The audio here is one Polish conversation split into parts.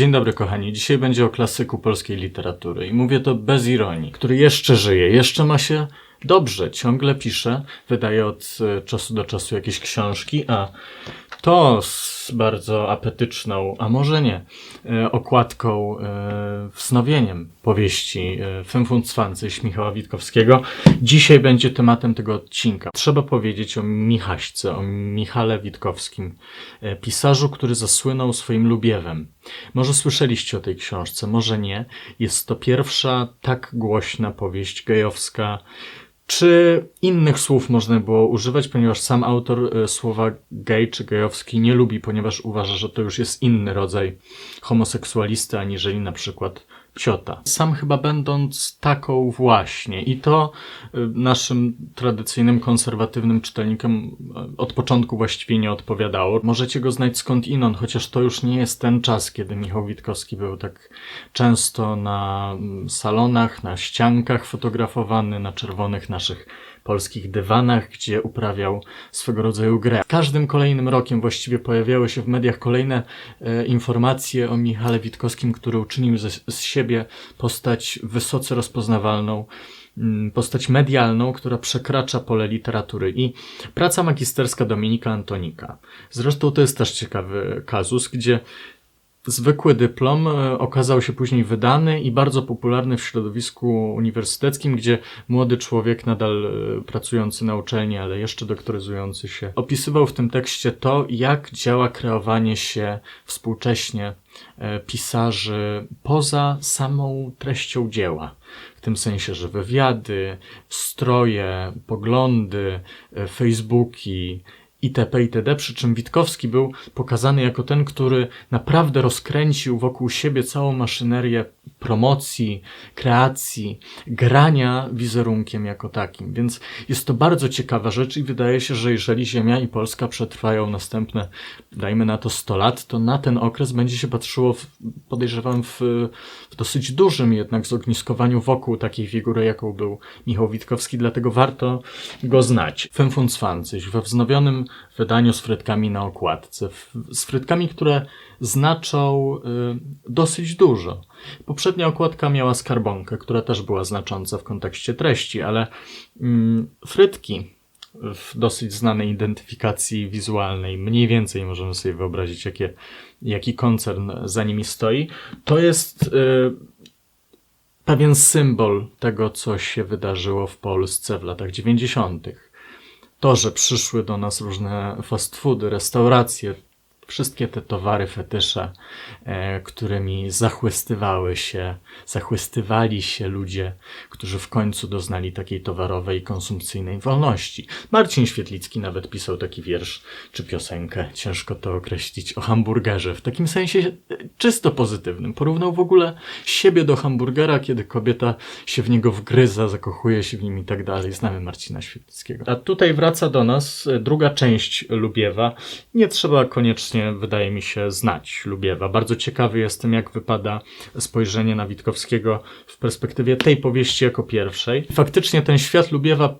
Dzień dobry kochani, dzisiaj będzie o klasyku polskiej literatury i mówię to bez ironii, który jeszcze żyje, jeszcze ma się dobrze, ciągle pisze, wydaje od e, czasu do czasu jakieś książki, a to z bardzo apetyczną, a może nie, e, okładką, e, wznowieniem powieści e, Fünfund Zwanzig Michała Witkowskiego. Dzisiaj będzie tematem tego odcinka. Trzeba powiedzieć o Michaśce, o Michale Witkowskim, pisarzu, który zasłynął swoim lubiewem. Może słyszeliście o tej książce, może nie. Jest to pierwsza tak głośna powieść gejowska, czy innych słów można było używać, ponieważ sam autor e, słowa gej czy gejowski nie lubi, ponieważ uważa, że to już jest inny rodzaj homoseksualisty, aniżeli na przykład ciota. Sam chyba będąc taką właśnie i to e, naszym tradycyjnym, konserwatywnym czytelnikom e, od początku właściwie nie odpowiadało. Możecie go znać skąd inąd, chociaż to już nie jest ten czas, kiedy Michał Witkowski był tak często na mm, salonach, na ściankach fotografowany, na czerwonych naszych polskich dywanach, gdzie uprawiał swego rodzaju grę. Każdym kolejnym rokiem właściwie pojawiały się w mediach kolejne e, informacje o Michale Witkowskim, który uczynił ze, z siebie postać wysoce rozpoznawalną, mm, postać medialną, która przekracza pole literatury. I praca magisterska Dominika Antonika. Zresztą to jest też ciekawy kazus, gdzie Zwykły dyplom e, okazał się później wydany i bardzo popularny w środowisku uniwersyteckim, gdzie młody człowiek, nadal e, pracujący na uczelni, ale jeszcze doktoryzujący się, opisywał w tym tekście to, jak działa kreowanie się współcześnie e, pisarzy poza samą treścią dzieła. W tym sensie, że wywiady, stroje, poglądy, Facebooki, itp. itd. Przy czym Witkowski był pokazany jako ten, który naprawdę rozkręcił wokół siebie całą maszynerię promocji, kreacji, grania wizerunkiem jako takim. Więc jest to bardzo ciekawa rzecz i wydaje się, że jeżeli Ziemia i Polska przetrwają następne, dajmy na to 100 lat, to na ten okres będzie się patrzyło, w, podejrzewam, w, w dosyć dużym jednak zogniskowaniu wokół takiej figury, jaką był Michał Witkowski, dlatego warto go znać. Fünfund Zwanzig we wznowionym wydaniu z frytkami na okładce, z frytkami, które znaczą y, dosyć dużo. Poprzednia okładka miała skarbonkę, która też była znacząca w kontekście treści, ale mm, frytki w dosyć znanej identyfikacji wizualnej, mniej więcej możemy sobie wyobrazić, jakie, jaki koncern za nimi stoi, to jest y, pewien symbol tego, co się wydarzyło w Polsce w latach 90. To, że przyszły do nas różne fast foody, restauracje, wszystkie te towary fetysze, e, którymi zachłystywały się, zachłystywali się ludzie, którzy w końcu doznali takiej towarowej, konsumpcyjnej wolności. Marcin Świetlicki nawet pisał taki wiersz czy piosenkę, ciężko to określić, o hamburgerze, w takim sensie e, czysto pozytywnym. Porównał w ogóle siebie do hamburgera, kiedy kobieta się w niego wgryza, zakochuje się w nim i tak dalej. Znamy Marcina Świetlickiego. A tutaj wraca do nas e, druga część Lubiewa. Nie trzeba koniecznie, wydaje mi się, znać Lubiewa. Bardzo ciekawy jestem, jak wypada spojrzenie na Witkowskiego w perspektywie tej powieści jako pierwszej. Faktycznie ten świat Lubiewa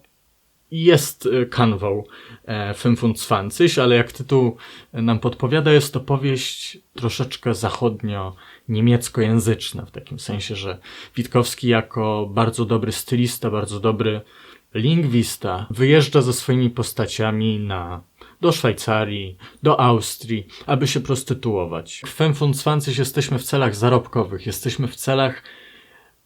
jest e, kanwą e, Fünfund Zwanzig, ale jak tytuł nam podpowiada, jest to powieść troszeczkę zachodnio-niemieckojęzyczna, w takim sensie, że Witkowski jako bardzo dobry stylista, bardzo dobry lingwista wyjeżdża ze swoimi postaciami na do Szwajcarii, do Austrii, aby się prostytuować. W Fünfund Zwanzig jesteśmy w celach zarobkowych, jesteśmy w celach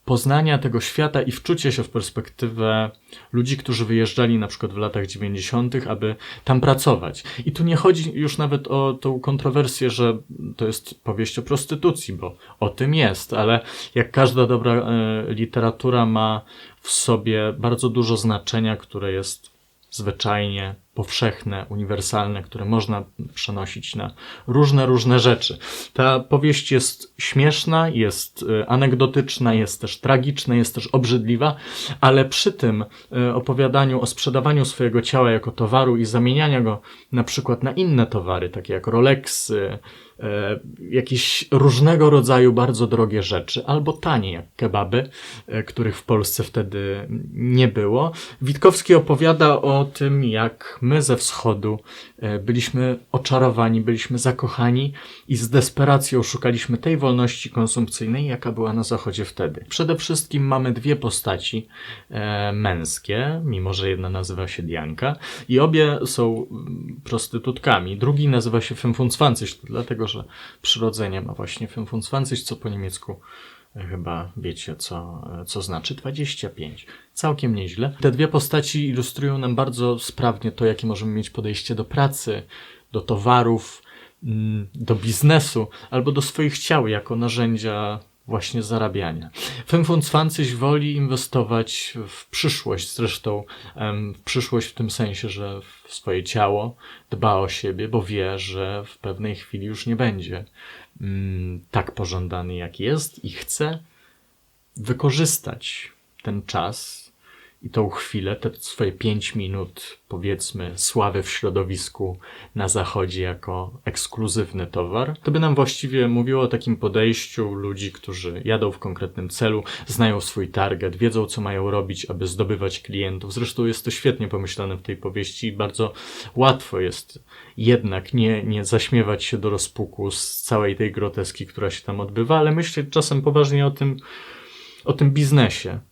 poznania tego świata i wczucia się w perspektywę ludzi, którzy wyjeżdżali na przykład w latach 90., aby tam pracować. I tu nie chodzi już nawet o tą kontrowersję, że to jest powieść o prostytucji, bo o tym jest, ale jak każda dobra e, literatura ma w sobie bardzo dużo znaczenia, które jest zwyczajnie powszechne, uniwersalne, które można przenosić na różne, różne rzeczy. Ta powieść jest śmieszna, jest e, anegdotyczna, jest też tragiczna, jest też obrzydliwa, ale przy tym e, opowiadaniu o sprzedawaniu swojego ciała jako towaru i zamieniania go na przykład na inne towary, takie jak Rolexy, e, jakieś różnego rodzaju bardzo drogie rzeczy, albo tanie jak kebaby, których w Polsce wtedy nie było. Witkowski opowiada o tym, jak my ze wschodu e, byliśmy oczarowani, byliśmy zakochani i z desperacją szukaliśmy tej wolności konsumpcyjnej, jaka była na zachodzie wtedy. Przede wszystkim mamy dwie postaci e, męskie, mimo że jedna nazywa się Dianka i obie są prostytutkami. Drugi nazywa się Fünfundzwanzig, dlatego, że przyrodzenie ma właśnie Fünfundzwanzig, co po niemiecku chyba wiecie, co, co znaczy 25. Całkiem nieźle. Te dwie postaci ilustrują nam bardzo sprawnie to, jakie możemy mieć podejście do pracy, do towarów, mm, do biznesu albo do swoich ciał jako narzędzia właśnie zarabiania. Fünfundzwanzig woli inwestować w przyszłość, zresztą w przyszłość w tym sensie, że w swoje ciało dba o siebie, bo wie, że w pewnej chwili już nie będzie mm, tak pożądany jak jest i chce wykorzystać ten czas i tą chwilę, te swoje pięć minut, powiedzmy, sławy w środowisku na zachodzie jako ekskluzywny towar, to by nam właściwie mówiło o takim podejściu ludzi, którzy jadą w konkretnym celu, znają swój target, wiedzą, co mają robić, aby zdobywać klientów. Zresztą jest to świetnie pomyślane w tej powieści i bardzo łatwo jest jednak nie, nie zaśmiewać się do rozpuku z całej tej groteski, która się tam odbywa, ale myśleć czasem poważnie o tym, o tym biznesie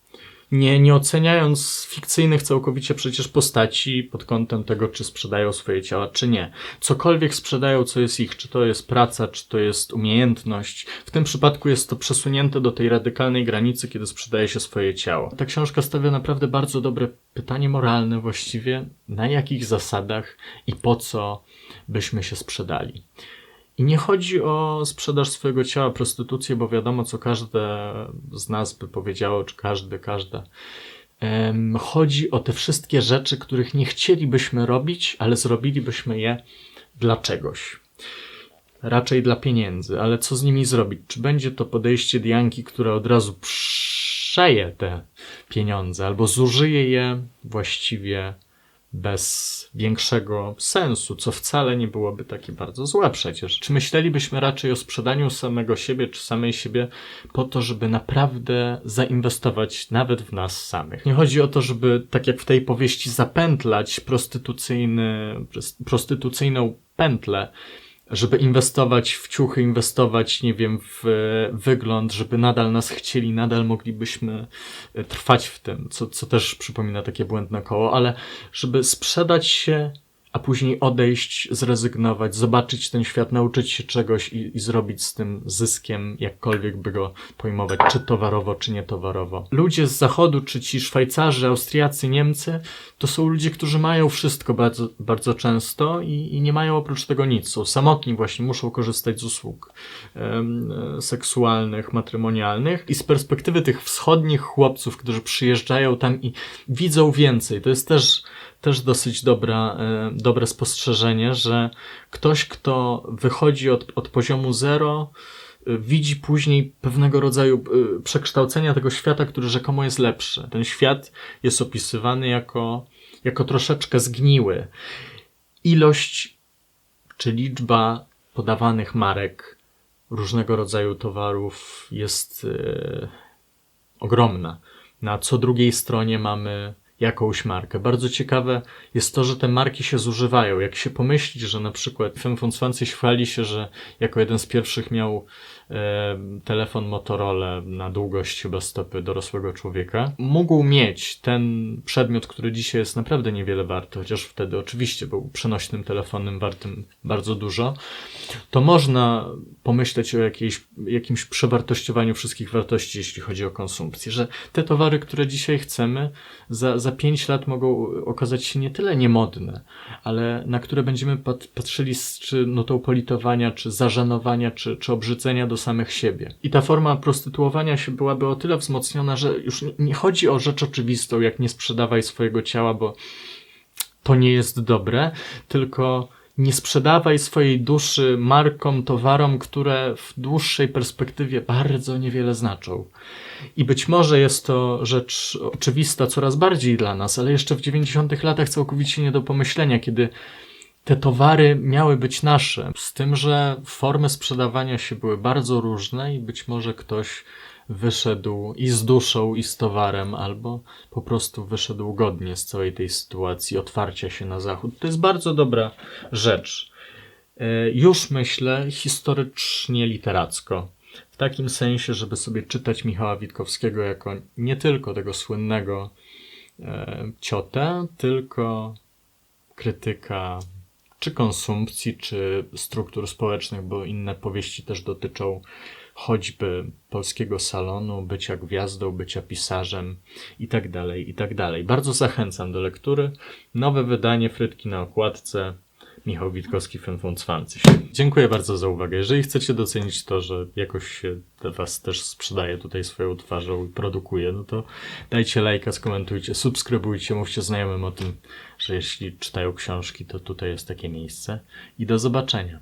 nie, nie oceniając fikcyjnych całkowicie przecież postaci pod kątem tego, czy sprzedają swoje ciała, czy nie. Cokolwiek sprzedają, co jest ich, czy to jest praca, czy to jest umiejętność. W tym przypadku jest to przesunięte do tej radykalnej granicy, kiedy sprzedaje się swoje ciało. Ta książka stawia naprawdę bardzo dobre pytanie moralne właściwie, na jakich zasadach i po co byśmy się sprzedali. I nie chodzi o sprzedaż swojego ciała, prostytucję, bo wiadomo, co każde z nas by powiedziało, czy każdy, każda. Chodzi o te wszystkie rzeczy, których nie chcielibyśmy robić, ale zrobilibyśmy je dla czegoś. Raczej dla pieniędzy, ale co z nimi zrobić? Czy będzie to podejście Dianki, które od razu przeje te pieniądze, albo zużyje je właściwie bez większego sensu, co wcale nie byłoby takie bardzo złe przecież. Czy myślelibyśmy raczej o sprzedaniu samego siebie czy samej siebie po to, żeby naprawdę zainwestować nawet w nas samych? Nie chodzi o to, żeby tak jak w tej powieści zapętlać prostytucyjny, prostytucyjną pętlę, żeby inwestować w ciuchy, inwestować, nie wiem, w wygląd, żeby nadal nas chcieli, nadal moglibyśmy e, trwać w tym, co, co też przypomina takie błędne koło, ale żeby sprzedać się a później odejść, zrezygnować, zobaczyć ten świat, nauczyć się czegoś i, i, zrobić z tym zyskiem, jakkolwiek by go pojmować, czy towarowo, czy nietowarowo. Ludzie z zachodu, czy ci Szwajcarzy, Austriacy, Niemcy, to są ludzie, którzy mają wszystko bardzo, bardzo często i, i nie mają oprócz tego nic. Są samotni właśnie, muszą korzystać z usług um, seksualnych, matrymonialnych i z perspektywy tych wschodnich chłopców, którzy przyjeżdżają tam i widzą więcej, to jest też też dosyć dobra, e, dobre spostrzeżenie, że ktoś, kto wychodzi od, od poziomu zero, e, widzi później pewnego rodzaju e, przekształcenia tego świata, który rzekomo jest lepszy. Ten świat jest opisywany jako, jako troszeczkę zgniły. Ilość czy liczba podawanych marek różnego rodzaju towarów jest yy, ogromna. Na co drugiej stronie mamy jakąś markę. Bardzo ciekawe jest to, że te marki się zużywają. Jak się pomyśli, że na przykład Femfonswancy chwali się, że jako jeden z pierwszych miał e, telefon Motorola na długość chyba stopy dorosłego człowieka, mógł mieć ten przedmiot, który dzisiaj jest naprawdę niewiele warty, chociaż wtedy oczywiście był przenośnym telefonem wartym bardzo dużo, to można pomyśleć o jakiejś, jakimś przewartościowaniu wszystkich wartości, jeśli chodzi o konsumpcję, że te towary, które dzisiaj chcemy, za, za pięć lat mogą okazać się nie tyle niemodne, ale na które będziemy pat patrzyli z czy notą politowania, czy zażenowania, czy, czy obrzydzenia do samych siebie. I ta forma prostytuowania się byłaby o tyle wzmocniona, że już nie chodzi o rzecz oczywistą, jak nie sprzedawaj swojego ciała, bo to nie jest dobre, tylko nie sprzedawaj swojej duszy markom, towarom, które w dłuższej perspektywie bardzo niewiele znaczą. I być może jest to rzecz oczywista coraz bardziej dla nas, ale jeszcze w 90. latach całkowicie nie do pomyślenia, kiedy te towary miały być nasze, z tym, że formy sprzedawania się były bardzo różne i być może ktoś wyszedł i z duszą, i z towarem, albo po prostu wyszedł godnie z całej tej sytuacji, otwarcia się na zachód. To jest bardzo dobra rzecz. E, Już myślę historycznie literacko. W takim sensie, żeby sobie czytać Michała Witkowskiego jako nie tylko tego słynnego e, ciotę, tylko krytyka czy konsumpcji, czy struktur społecznych, bo inne powieści też dotyczą choćby polskiego salonu, bycia gwiazdą, bycia pisarzem i tak dalej, i tak dalej. Bardzo zachęcam do lektury. Nowe wydanie Frytki na okładce. Michał Witkowski 25. Dziękuję bardzo za uwagę. Jeżeli chcecie docenić to, że jakoś się was też sprzedaje tutaj swoją twarzą i produkuje, no to dajcie lajka, skomentujcie, subskrybujcie, mówcie znajomym o tym, że jeśli czytają książki, to tutaj jest takie miejsce. I do zobaczenia.